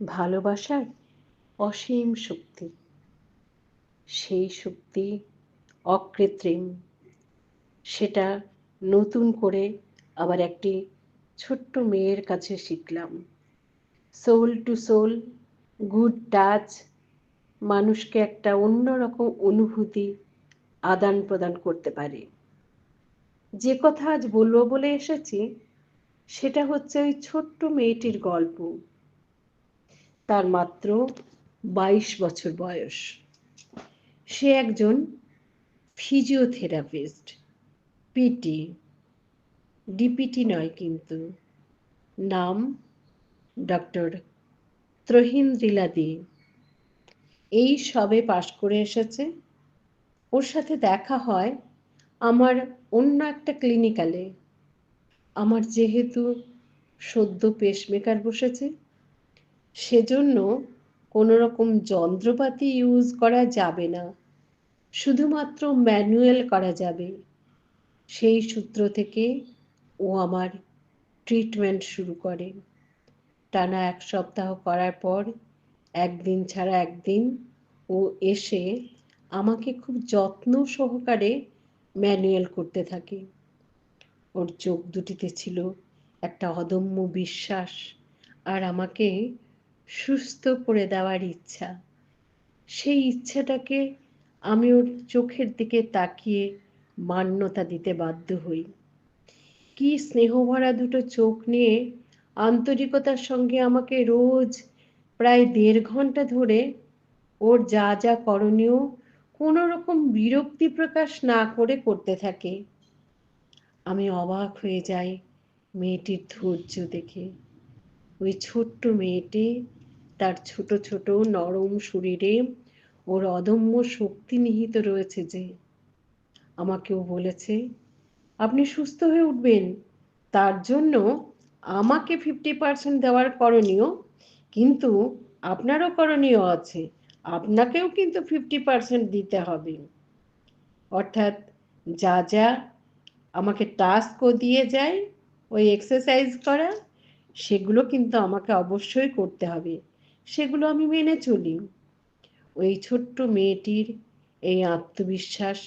ভালোবাসার অসীম শক্তি। সেই শক্তি অকৃত্রিম। সেটা নতুন করে আবার একটি ছোট্ট মেয়ের কাছে শিখলাম। Soul to soul good touch মানুষকে একটা অন্যরকম অনুভূতি আদান প্রদান করতে পারে। যে কথা আজ বলব বলে এসেছি, সেটা হচ্ছে ওই ছোট্ট মেয়েটির গল্প। তার মাত্র বাইশ বছর বয়স। সে একজন ফিজিওথেরাপিস্ট পিটি ডিপিটি নয় কিন্তু। নাম ডক্টর ত্রহিন্দ্রিলা দে এই সবে পাশ করে এসেছে। ওর সাথে দেখা হয় আমার অন্য একটা ক্লিনিক্যালে আমার যেহেতু সদ্য পেসমেকার বসেছে সেজন্য কোনো রকম যন্ত্রপাতি ইউজ করা যাবে না। শুধুমাত্র ম্যানুয়াল করা যাবে। সেই সূত্র থেকে ও আমার ট্রিটমেন্ট শুরু করে। টানা এক সপ্তাহ করার পর একদিন ছাড়া একদিন ও এসে আমাকে খুব যত্ন সহকারে ম্যানুয়াল করতে থাকে। ওর চোখ দুটিতে ছিল একটা অদম্য বিশ্বাস আর আমাকে সুস্থ করে দেওয়ার ইচ্ছা। সেই ইচ্ছাটাকে আমি ওর চোখের দিকে তাকিয়ে মান্যতা দিতে বাধ্য হই। কি স্নেহভরা দুটো চোখ নিয়ে আন্তরিকতার সঙ্গে আমাকে রোজ প্রায় দেড় ঘণ্টা ধরে ওর যা যা করণীয় কোনো রকম বিরক্তি প্রকাশ না করে করতে থাকে। আমি অবাক হয়ে যাই মেয়েটির ধৈর্য দেখে। ওই ছোট্ট মেয়েটি তার ছোট ছোট নরম শরীরে ওর অদম্য শক্তি নিহিত রয়েছে যে আমাকেও বলেছে, আপনি সুস্থ হয়ে উঠবেন। তার জন্য আমাকে ফিফটি পার্সেন্ট দেওয়ার করণীয়, কিন্তু আপনারও করণীয় আছে। আপনাকেও কিন্তু ফিফটি পার্সেন্ট দিতে হবে। অর্থাৎ যা যা আমাকে টাস্কও দিয়ে যায়, ওই এক্সারসাইজ করা সেগুলো কিন্তু আমাকে অবশ্যই করতে হবে। সেগুলো আমি মেনে চলি। ওই ছোট্ট মেয়েটির এই আত্মবিশ্বাস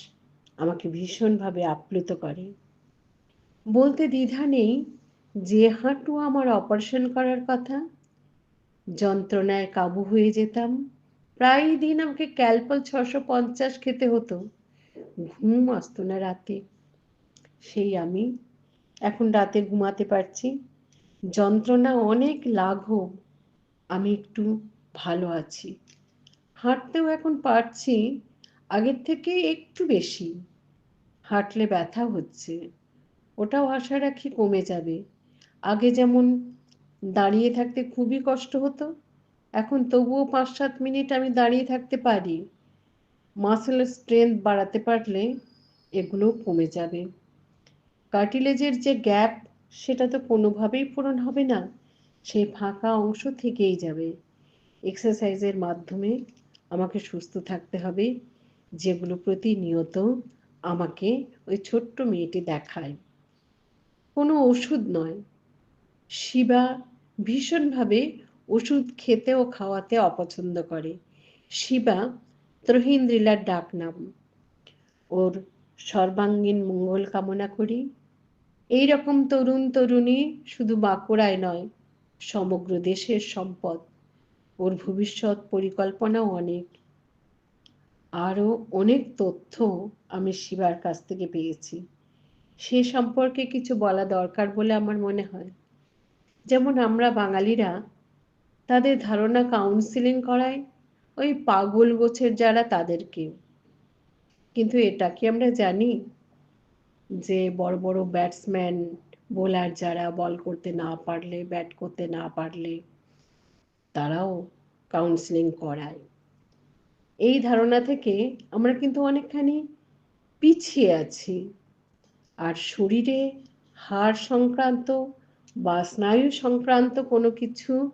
আমাকে ভীষণভাবে আপ্লুত করে। বলতে দ্বিধা নেই যে হাঁটু আমার অপারেশন করার কথা, যন্ত্রণায় কাবু হয়ে যেতাম। প্রায় দিন আমাকে ক্যালপল ছশো পঞ্চাশ খেতে হতো। ঘুম আসতো না রাতে। সেই আমি এখন রাতে ঘুমাতে পারছি। যন্ত্রণা অনেক লাঘব, আমি একটু ভালো আছি। হাঁটতেও এখন পারছি, আগের থেকে একটু বেশি। হাঁটলে ব্যথা হচ্ছে, ওটাও আশা রাখি কমে যাবে। আগে যেমন দাঁড়িয়ে থাকতে খুবই কষ্ট হতো, এখন তবুও পাঁচ সাত মিনিট আমি দাঁড়িয়ে থাকতে পারি। মাসেল স্ট্রেংথ বাড়াতে পারলে এগুলোও কমে যাবে। কার্টিলেজের যে গ্যাপ সেটা তো কোনোভাবেই পূরণ হবে না। সেই ফাঁকা অংশ থেকেই যাবে। এক্সারসাইজের মাধ্যমে আমাকে সুস্থ থাকতে হবে, যেগুলো প্রতিনিয়ত আমাকে ওই ছোট্ট মেয়েটি দেখায়। কোনো ওষুধ নয়। শিবা ভীষণভাবে ওষুধ খেতে ও খাওয়াতে অপছন্দ করে। শিবা ত্রহিন্দ্রিলার ডাক নাম। ওর সর্বাঙ্গীন মঙ্গল কামনা করি। এই রকম তরুণ তরুণী শুধু বাঁকুড়ায় নয়, সমগ্র দেশের সম্পদ। ওর ভবিষ্যৎ পরিকল্পনাও অনেক। আরও অনেক তথ্য আমি শিবার কাছ থেকে পেয়েছি। সে সম্পর্কে কিছু বলা দরকার বলে আমার মনে হয়। যেমন আমরা বাঙালিরা তাদের ধারণা কাউন্সিলিং করায় ওই পাগল গোছের যারা তাদেরকে। কিন্তু এটা কি আমরা জানি? যে বড় বড় ব্যাটসম্যান বোলার যারা বল করতে না পারলে ব্যাট করতে না পারলে, তারাও কাউন্সিলিং করায়। এই ধারণা থেকে আমরা কিন্তু অনেকখানি পিছিয়ে আছি। আর শরীরে হাড় সংক্রান্ত বা স্নায়ু সংক্রান্ত কোনো কিছু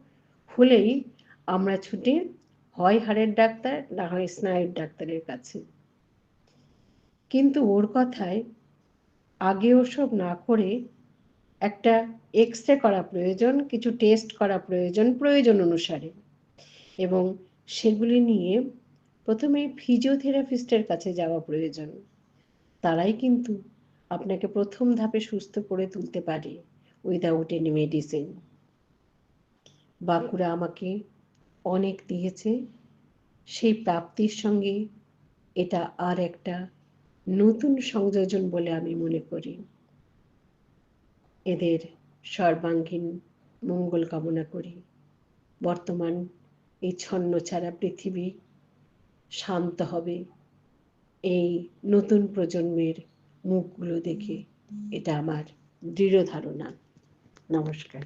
হলেই আমরা ছুটে হয় হাড়ের ডাক্তার, না হয় স্নায়ুর ডাক্তারের কাছে। কিন্তু ওর কথায় আগে ওসব না করে একটা এক্স রে করা প্রয়োজন, কিছু টেস্ট করা প্রয়োজন প্রয়োজন অনুসারে। এবং সেগুলি নিয়ে প্রথমে ফিজিওথেরাপিস্টের কাছে যাওয়া প্রয়োজন। তারাই কিন্তু আপনাকে প্রথম ধাপে সুস্থ করে তুলতে পারে উইদাউট এনি মেডিসিন বাঁকুড়া আমাকে অনেক দিয়েছে, সেই প্রাপ্তির সঙ্গে এটা আর একটা নতুন সংযোজন বলে আমি মনে করি। এদের সর্বাঙ্গীন মঙ্গল কামনা করি। বর্তমান এই ছন্ন ছাড়া পৃথিবী শান্ত হবে এই নতুন প্রজন্মের মুখগুলো দেখে। এটা আমার দৃঢ় ধারণা। নমস্কার।